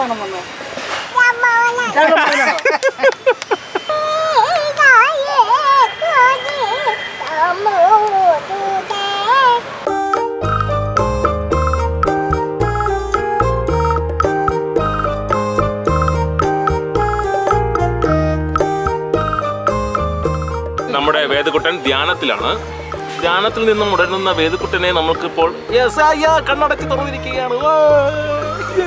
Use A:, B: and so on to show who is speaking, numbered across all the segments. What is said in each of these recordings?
A: വേണം വന്നേ
B: നമ്മുടെ വേദകുട്ടൻ ധ്യാനത്തിലാണ്. ധ്യാനത്തിൽ നിന്നും ഉടരുന്ന വേദകുട്ടനെ നമുക്കിപ്പോൾ കണ്ണടക്കി തുറന്നിരിക്കുകയാണ്. ഓ!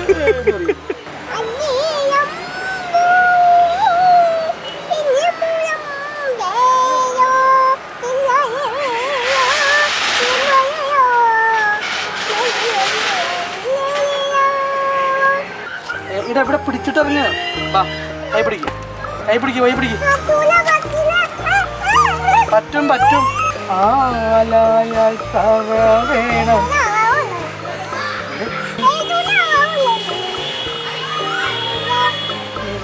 A: ഇവിടെ ഇവിടെ പിടിച്ചിട്ടെറിഞ്ഞ് വാ കൈ പിടിക്ക്. കൈ പിടിക്ക് കൈ പിടിക്ക്. പറ്റും പറ്റും. ആലായാൽ തവ വേണം.